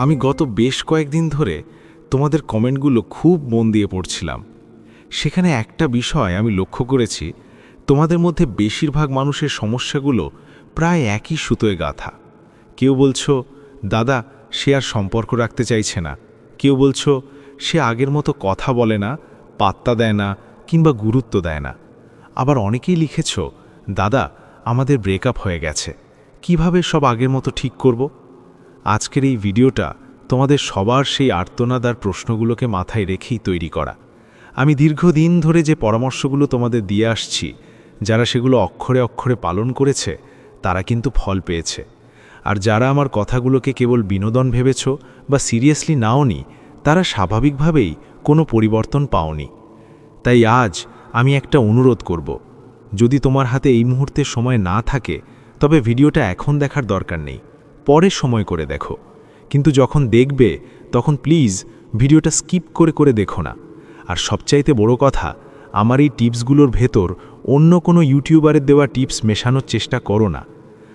আমি গত বেশ কয়েকদিন ধরে তোমাদের কমেন্টগুলো খুব মন দিয়ে পড়ছিলাম। সেখানে একটা বিষয় আমি লক্ষ্য করেছি, তোমাদের মধ্যে বেশিরভাগ মানুষের সমস্যাগুলো প্রায় একই সুতোয় গাথা। কেউ বলছো, দাদা, সে আর সম্পর্ক রাখতে চাইছে না। কেউ বলছো, সে আগের মতো কথা বলে না, পাত্তা দেয় না কিংবা গুরুত্ব দেয় না। আবার অনেকেই লিখেছ, দাদা, আমাদের ব্রেকআপ হয়ে গেছে। কীভাবে সব আগের মতো ঠিক করব? আজকের এই ভিডিওটা তোমাদের সবার সেই আর্তনাদ আর প্রশ্নগুলোকে মাথায় রেখেই তৈরি করা। আমি দীর্ঘদিন ধরে যে পরামর্শগুলো তোমাদের দিয়ে আসছি, যারা সেগুলো অক্ষরে অক্ষরে পালন করেছে, তারা কিন্তু ফল পেয়েছে। আর যারা আমার কথাগুলোকে কেবল বিনোদন ভেবেছ বা সিরিয়াসলি নাওনি, তারা স্বাভাবিকভাবেই কোনো পরিবর্তন পাওনি। তাই আজ আমি একটা অনুরোধ করব, যদি তোমার হাতে এই মুহূর্তে সময় না থাকে, তবে ভিডিওটা এখন দেখার দরকার নেই। পরে সময় করে দেখো। কিন্তু যখন দেখবে, তখন প্লিজ ভিডিওটা স্কিপ করে করে দেখো না। আর সবচাইতে বড় কথা, আমার এই টিপসগুলোর ভেতর অন্য কোনো ইউটিউবারের দেওয়া টিপস মেশানোর চেষ্টা করো না।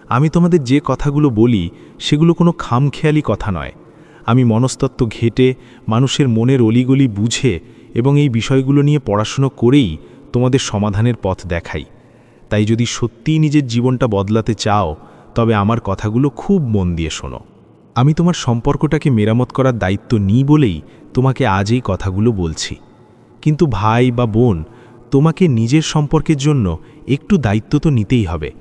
আমি তোমাদের যে কথাগুলো বলি, সেগুলো কোনো খামখেয়ালি কথা নয়। আমি মনস্তত্ত্ব ঘেটে, মানুষের মনের অলিগলি বুঝে এবং এই বিষয়গুলো নিয়ে পড়াশুনো করেই তোমাদের সমাধানের পথ দেখাই। তাই যদি সত্যিই নিজের জীবনটা বদলাতে চাও তবে আমার কথাগুলো খুব মন দিয়ে শোনো। আমি তোমার সম্পর্কটাকে মেরামত করার দায়িত্ব নিই বলেই তোমাকে আজ এই কথাগুলো বলছি। কিন্তু ভাই বা বোন, তোমাকে নিজের সম্পর্কের জন্য একটু দায়িত্ব তো নিতেই হবে।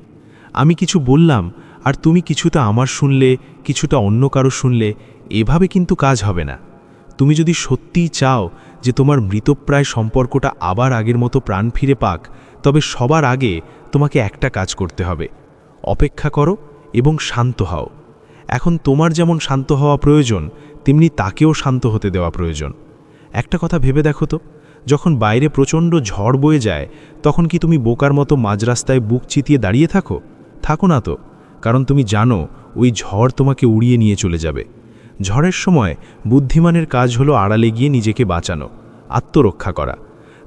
আমি কিছু বললাম আর তুমি কিছুটা আমার শুনলে, কিছুটা অন্য কারও শুনলে, এভাবে কিন্তু কাজ হবে না। তুমি যদি সত্যিই চাও যে তোমার মৃতপ্রায় সম্পর্কটা আবার আগের মতো প্রাণ ফিরে পাক, তবে সবার আগে তোমাকে একটা কাজ করতে হবে। অপেক্ষা করো এবং শান্ত হও। এখন তোমার যেমন শান্ত হওয়া প্রয়োজন, তেমনি তাকেও শান্ত হতে দেওয়া প্রয়োজন। একটা কথা ভেবে দেখো তো, যখন বাইরে প্রচণ্ড ঝড় বয়ে যায়, তখন কি তুমি বোকার মতো মাঝরাস্তায় বুক চিতিয়ে দাঁড়িয়ে থাকো? থাকো না তো, কারণ তুমি জানো ওই ঝড় তোমাকে উড়িয়ে নিয়ে চলে যাবে। ঝড়ের সময় বুদ্ধিমানের কাজ হলো আড়ালে গিয়ে নিজেকে বাঁচানো, আত্মরক্ষা করা।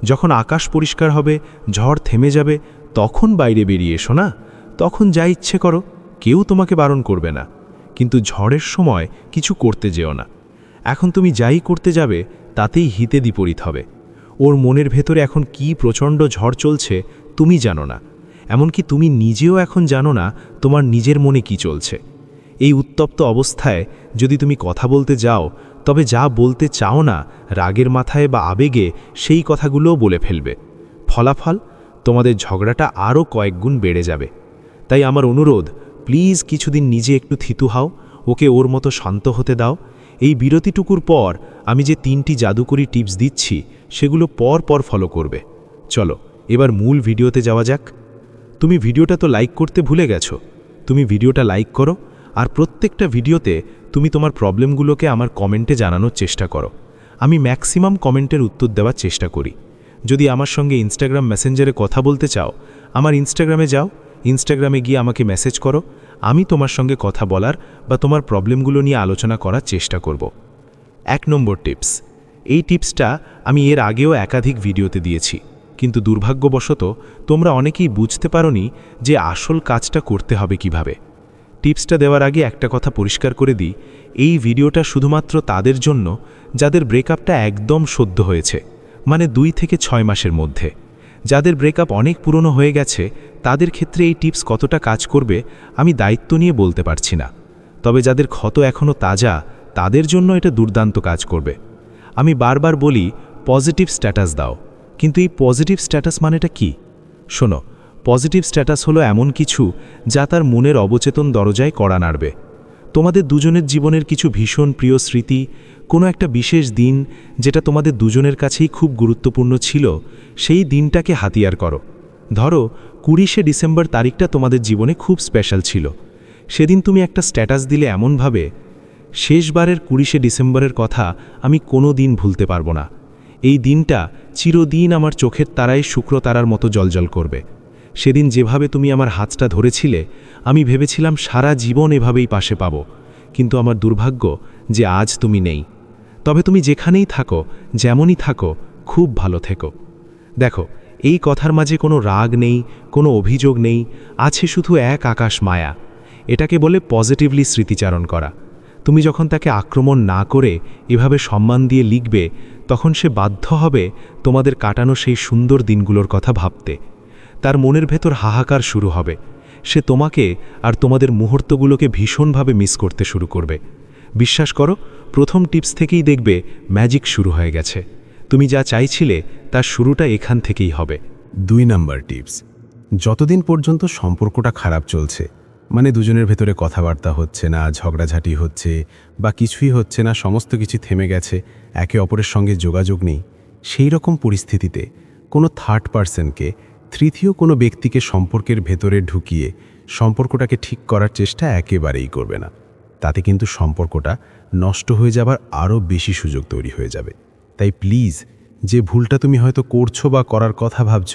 যখন আকাশ পরিষ্কার হবে, ঝড় থেমে যাবে, তখন বাইরে বেরিয়ে এসো না? তখন যা ইচ্ছে করো, কেউ তোমাকে বারণ করবে না। কিন্তু ঝড়ের সময় কিছু করতে যেও না। এখন তুমি যাই করতে যাবে, তাতেই হিতে বিপরীত হবে। ওর মনের ভেতরে এখন কি প্রচণ্ড ঝড় চলছে, তুমি জানো না। এমনকি তুমি নিজেও এখন জানো না, তোমার নিজের মনে কি চলছে। এই উত্তপ্ত অবস্থায় যদি তুমি কথা বলতে যাও, তবে যা বলতে চাও না, রাগের মাথায় বা আবেগে, সেই কথাগুলোও বলে ফেলবে। ফলাফল? তোমাদের ঝগড়াটা আরও কয়েকগুণ বেড়ে যাবে। তাই আমার অনুরোধ প্লিজ কিছুদিন নিজে একটু থিতু হাও, ওকে ওর মতো শান্ত হতে দাও। এই বিরতিটুকুর পর আমি যে তিনটি জাদুকরি টিপস দিচ্ছি, সেগুলো পর পর ফলো করবে। চলো, এবার মূল ভিডিওতে যাওয়া যাক। তুমি ভিডিওটা তো লাইক করতে ভুলে গেছো। তুমি ভিডিওটা লাইক করো, আর প্রত্যেকটা ভিডিওতে তুমি তোমার প্রবলেমগুলোকে আমার কমেন্টে জানানোর চেষ্টা করো। আমি ম্যাক্সিমাম কমেন্টের উত্তর দেওয়ার চেষ্টা করি। যদি আমার সঙ্গে ইনস্টাগ্রাম মেসেঞ্জারে কথা বলতে চাও, আমার ইনস্টাগ্রামে যাও ইনস্টাগ্রামে গিয়ে আমাকে মেসেজ করো, আমি তোমার সঙ্গে কথা বলার বা তোমার প্রবলেমগুলো নিয়ে আলোচনা করার চেষ্টা করব। এক নম্বর টিপস, এই টিপসটা আমি এর আগেও একাধিক ভিডিওতে দিয়েছি, কিন্তু দুর্ভাগ্যবশত তোমরা অনেকেই বুঝতে পারোনি যে আসল কাজটা করতে হবে কীভাবে। টিপসটা দেওয়ার আগে একটা কথা পরিষ্কার করে দিই, এই ভিডিওটা শুধুমাত্র তাদের জন্য, যাদের ব্রেকআপটা একদম সদ্য হয়েছে মানে দুই থেকে ছয় মাসের মধ্যে। যাদের ব্রেকআপ অনেক পুরনো হয়ে গেছে, তাদের ক্ষেত্রে এই টিপস কতটা কাজ করবে, আমি দায়িত্ব নিয়ে বলতে পারছি না। তবে যাদের ক্ষত এখনও তাজা, তাদের জন্য এটা দুর্দান্ত কাজ করবে। আমি বারবার বলি পজিটিভ স্ট্যাটাস দাও। কিন্তু এই পজিটিভ স্ট্যাটাস মানেটা কি? শোনো পজিটিভ স্ট্যাটাস হলো এমন কিছু যা তার মনের অবচেতন দরজায় কড়া নাড়বে। তোমাদের দুজনের জীবনের কিছু ভীষণ প্রিয় স্মৃতি, কোনো একটা বিশেষ দিন যেটা তোমাদের দুজনের কাছেই খুব গুরুত্বপূর্ণ ছিল, সেই দিনটাকে হাতিয়ার করো। ধরো, কুড়িশে ডিসেম্বর তারিখটা তোমাদের জীবনে খুব স্পেশাল ছিল। সেদিন তুমি একটা স্ট্যাটাস দিলে এমনভাবে, শেষবারের কুড়িশে ডিসেম্বরের কথা আমি কোনো দিন ভুলতে পারব না। এই দিনটা চিরদিন আমার চোখের তারায় শুক্র তারার মতো জলজল করবে। সেদিন যেভাবে তুমি আমার হাতটা ধরেছিলে, আমি ভেবেছিলাম সারা জীবন এভাবেই পাশে পাব। কিন্তু আমার দুর্ভাগ্য যে আজ তুমি নেই। তবে তুমি যেখানেই থাকো, যেমনই থাকো, খুব ভালো থেকো। দেখো, এই কথার মাঝে কোনো রাগ নেই, কোনো অভিযোগ নেই, আছে শুধু এক আকাশ মায়া। এটাকে বলে পজিটিভলি স্মৃতিচারণ করা। তুমি যখন তাকে আক্রমণ না করে এভাবে সম্মান দিয়ে লিখবে, তখন সে বাধ্য হবে তোমাদের কাটানো সেই সুন্দর দিনগুলোর কথা ভাবতে। তার মনের ভেতর হাহাকার শুরু হবে। সে তোমাকে আর তোমাদের মুহূর্তগুলোকে ভীষণভাবে মিস করতে শুরু করবে। বিশ্বাস করো, প্রথম টিপস থেকেই দেখবে ম্যাজিক শুরু হয়ে গেছে। তুমি যা চাইছিলে, তার শুরুটা এখান থেকেই হবে। দুই নাম্বার টিপস, যতদিন পর্যন্ত সম্পর্কটা খারাপ চলছে মানে দুজনের ভেতরে কথাবার্তা হচ্ছে না, ঝগড়াঝাটি হচ্ছে বা কিছুই হচ্ছে না, সমস্ত কিছু থেমে গেছে, একে অপরের সঙ্গে যোগাযোগ নেই, সেই রকম পরিস্থিতিতে কোনো থার্ড পার্সনকে তৃতীয় কোনো ব্যক্তিকে সম্পর্কের ভেতরে ঢুকিয়ে সম্পর্কটাকে ঠিক করার চেষ্টা একেবারেই করবে না। তাতে কিন্তু সম্পর্কটা নষ্ট হয়ে যাবার আরও বেশি সুযোগ তৈরি হয়ে যাবে। তাই প্লিজ, যে ভুলটা তুমি হয়তো করছ বা করার কথা ভাবছ,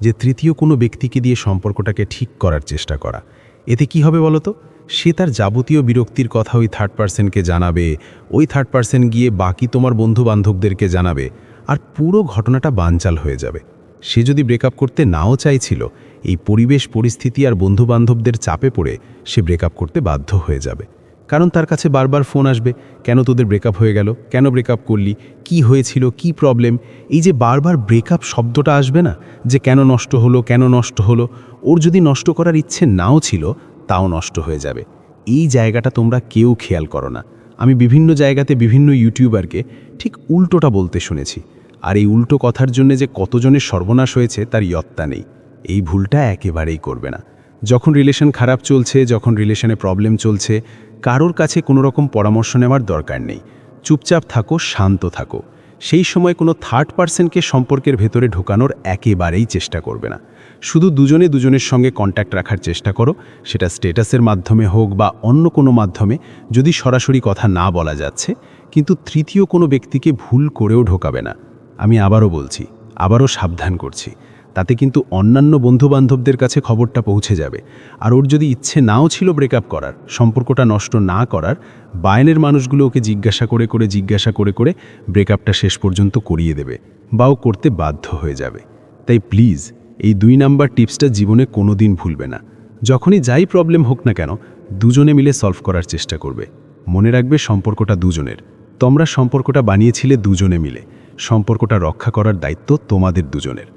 যে তৃতীয় কোনো ব্যক্তিকে দিয়ে সম্পর্কটাকে ঠিক করার চেষ্টা করা, এতে কি হবে বলো তো সে তার যাবতীয় বিরক্তির কথা ওই থার্ড পার্সনকে জানাবে, ওই থার্ড পার্সন গিয়ে বাকি তোমার বন্ধু বান্ধবদেরকে জানাবে, আর পুরো ঘটনাটা বানচাল হয়ে যাবে। সে যদি ব্রেকআপ করতে নাও চাইছিল, এই পরিবেশ, পরিস্থিতি আর বন্ধু বান্ধবদের চাপে পড়ে সে ব্রেকআপ করতে বাধ্য হয়ে যাবে। কারণ তার কাছে বারবার ফোন আসবে, কেন তোদের ব্রেকআপ হয়ে গেল? কেন ব্রেকআপ করলি? কি হয়েছিল? কি প্রবলেম এই যে বারবার ব্রেকআপ শব্দটা আসবে না, যে কেন নষ্ট হলো, কেন নষ্ট হলো, ওর যদি নষ্ট করার ইচ্ছে নাও ছিল, তাও নষ্ট হয়ে যাবে। এই জায়গাটা তোমরা কেউ খেয়াল করো না। আমি বিভিন্ন জায়গাতে বিভিন্ন ইউটিউবারকে ঠিক উল্টোটা বলতে শুনেছি। আর এই উল্টো কথার জন্য যে কতজনের সর্বনাশ হয়েছে তার ইয়ত্তা নেই। এই ভুলটা একেবারেই করবে না। যখন রিলেশন খারাপ চলছে, যখন রিলেশনে প্রবলেম চলছে, কারোর কাছে কোনো রকম পরামর্শ নেওয়ার দরকার নেই। চুপচাপ থাকো, শান্ত থাকো। সেই সময় কোনো থার্ড পার্সনকে সম্পর্কের ভেতরে ঢোকানোর একেবারেই চেষ্টা করবে না। শুধু দুজনে দুজনের সঙ্গে কন্ট্যাক্ট রাখার চেষ্টা করো। সেটা স্টেটাসের মাধ্যমে হোক বা অন্য কোনো মাধ্যমে, যদি সরাসরি কথা না বলা যাচ্ছে, কিন্তু তৃতীয় কোনো ব্যক্তিকে ভুল করেও ঢোকাবে না। আমি আবারও বলছি, আবারও সাবধান করছি। তাতে কিন্তু অন্যান্য বন্ধুবান্ধবদের কাছে খবরটা পৌঁছে যাবে। আর ওর যদি ইচ্ছে নাও ছিল ব্রেকআপ করার, সম্পর্কটা নষ্ট না করার বায়নের মানুষগুলো ওকে জিজ্ঞাসা করে করে, জিজ্ঞাসা করে করে ব্রেকআপটা শেষ পর্যন্ত করিয়ে দেবে বা ও করতে বাধ্য হয়ে যাবে। তাই প্লিজ এই দুই নাম্বার টিপসটা জীবনে কোনো দিন ভুলবে না। যখনই যাই প্রবলেম হোক না কেন, দুজনে মিলে সলভ করার চেষ্টা করবে। মনে রাখবে সম্পর্কটা দুজনের। তোমরা সম্পর্কটা বানিয়েছিলে দুজনে মিলে। সম্পর্কটা রক্ষা করার দায়িত্ব তোমাদের দুজনের।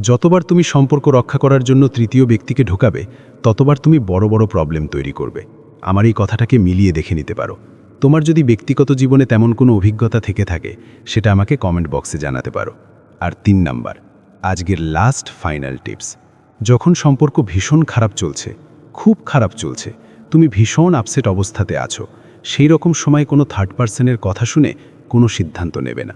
যতবার তুমি সম্পর্ক রক্ষা করার জন্য তৃতীয় ব্যক্তিকে ঢোকাবে, ততবার তুমি বড় বড় প্রবলেম তৈরি করবে। আমার এই কথাটাকে মিলিয়ে দেখে নিতে পারো। তোমার যদি ব্যক্তিগত জীবনে তেমন কোনো অভিজ্ঞতা থেকে থাকে, সেটা আমাকে কমেন্ট বক্সে জানাতে পারো। আর তিন নাম্বার, আজকের লাস্ট ফাইনাল টিপস যখন সম্পর্ক ভীষণ খারাপ চলছে, খুব খারাপ চলছে, তুমি ভীষণ আপসেট অবস্থাতে আছো, সেই রকম সময় কোনো থার্ড পার্সনের কথা শুনে কোনো সিদ্ধান্ত নেবে না।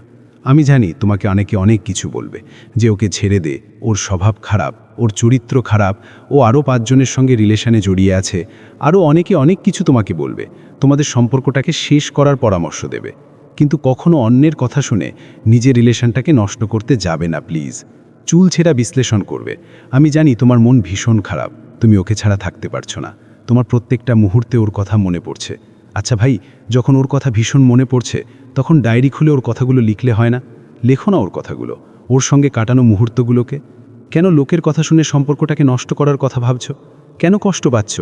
আমি জানি তোমাকে অনেকে অনেক কিছু বলবে, যে ওকে ছেড়ে দে, ওর স্বভাব খারাপ, ওর চরিত্র খারাপ, ও আরও পাঁচজনের সঙ্গে রিলেশনে জড়িয়ে আছে, আরও অনেকে অনেক কিছু তোমাকে বলবে, তোমাদের সম্পর্কটাকে শেষ করার পরামর্শ দেবে। কিন্তু কখনো অন্যের কথা শুনে নিজের রিলেশনটাকে নষ্ট করতে যাবে না, প্লিজ। চুল ছেঁড়া বিশ্লেষণ করবে, আমি জানি তোমার মন ভীষণ খারাপ, তুমি ওকে ছাড়া থাকতে পারছ না, তোমার প্রত্যেকটা মুহূর্তে ওর কথা মনে পড়ছে। আচ্ছা ভাই, যখন ওর কথা ভীষণ মনে পড়ছে, তখন ডায়েরি খুলে ওর কথাগুলো লিখলে হয় না? লেখো না ওর কথাগুলো। ওর সঙ্গে কাটানো মুহূর্তগুলোকে। কেন লোকের কথা শুনে সম্পর্কটাকে নষ্ট করার কথা ভাবছ? কেন কষ্ট পাচ্ছ?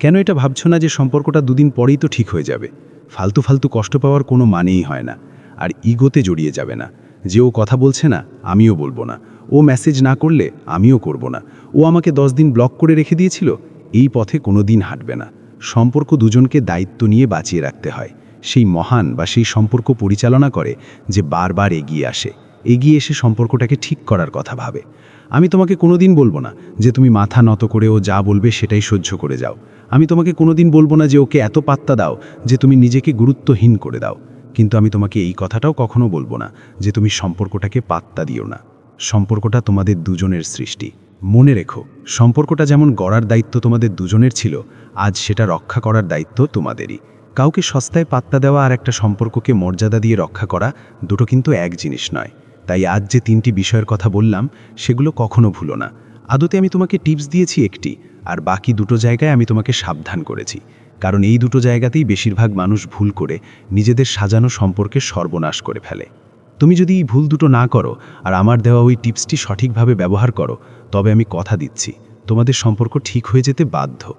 কেন এটা ভাবছ না যে সম্পর্কটা দুদিন পরেই তো ঠিক হয়ে যাবে? ফালতু ফালতু কষ্ট পাওয়ার কোনো মানেই হয় না। আর ইগোতে জড়িয়ে যাবে না। যে ও কথা বলছে না, আমিও বলব না। ও মেসেজ না করলে, আমিও করব না। ও আমাকে দশ দিন ব্লক করে রেখে দিয়েছিল? এই পথে কোনো দিন হাঁটবে না। সম্পর্ক দুজনকে দায়িত্ব নিয়ে বাঁচিয়ে রাখতে হয়। সেই মহান বা সেই সম্পর্ক পরিচালনা করে যে বারবার এগিয়ে আসে। এগিয়ে এসে সম্পর্কটাকে ঠিক করার কথা ভাবে। আমি তোমাকে কোনোদিন বলব না যে তুমি মাথা নত করে ও যা বলবে সেটাই সহ্য করে যাও। আমি তোমাকে কোনোদিন বলব না যে ওকে এত পাত্তা দাও যে তুমি নিজেকে গুরুত্বহীন করে দাও। কিন্তু আমি তোমাকে এই কথাটাও কখনো বলব না যে তুমি সম্পর্কটাকে পাত্তা দিও না। সম্পর্কটা তোমাদের দুজনের সৃষ্টি। মনে রেখো, সম্পর্কটা যেমন গড়ার দায়িত্ব তোমাদের দুজনের ছিল, আজ সেটা রক্ষা করার দায়িত্ব তোমাদেরই। কাউকে সস্তায় পাত্তা দেওয়া আর একটা সম্পর্ককে মর্যাদা দিয়ে রক্ষা করা দুটো কিন্তু এক জিনিস নয়। তাই আজ যে তিনটি বিষয়ের কথা বললাম, সেগুলো কখনো ভুলো না। আদতে আমি তোমাকে টিপস দিয়েছি একটি, আর বাকি দুটো জায়গায় আমি তোমাকে সাবধান করেছি। কারণ এই দুটো জায়গাতেই বেশিরভাগ মানুষ ভুল করে নিজেদের সাজানো সম্পর্কে সর্বনাশ করে ফেলে। তুমি যদি এই ভুল দুটো না করো, আর আমার দেওয়া ওই টিপসটি সঠিকভাবে ব্যবহার করো তবে আমি কথা দিচ্ছি। তোমাদের সম্পর্ক ঠিক হয়ে যেতে বাধ্য।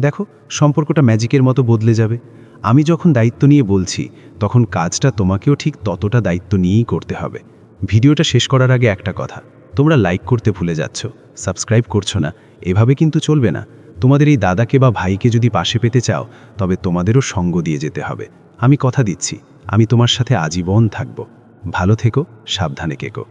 দেখো, সম্পর্কটা ম্যাজিকের মতো বদলে যাবে। আমি যখন দায়িত্ব নিয়ে বলছি, তখন কাজটা তোমাকেও ঠিক ততটা দায়িত্ব নিয়েই করতে হবে। ভিডিওটা শেষ করার আগে একটা কথা। তোমরা লাইক করতে ভুলে যাচ্ছ, সাবস্ক্রাইব করছ না, এভাবে কিন্তু চলবে না। তোমাদের এই দাদাকে বা ভাইকে যদি পাশে পেতে চাও, তবে তোমাদেরও সঙ্গ দিয়ে যেতে হবে। আমি কথা দিচ্ছি, আমি তোমার সাথে আজীবন থাকব। ভালো থেকো, সাবধানে কেকো।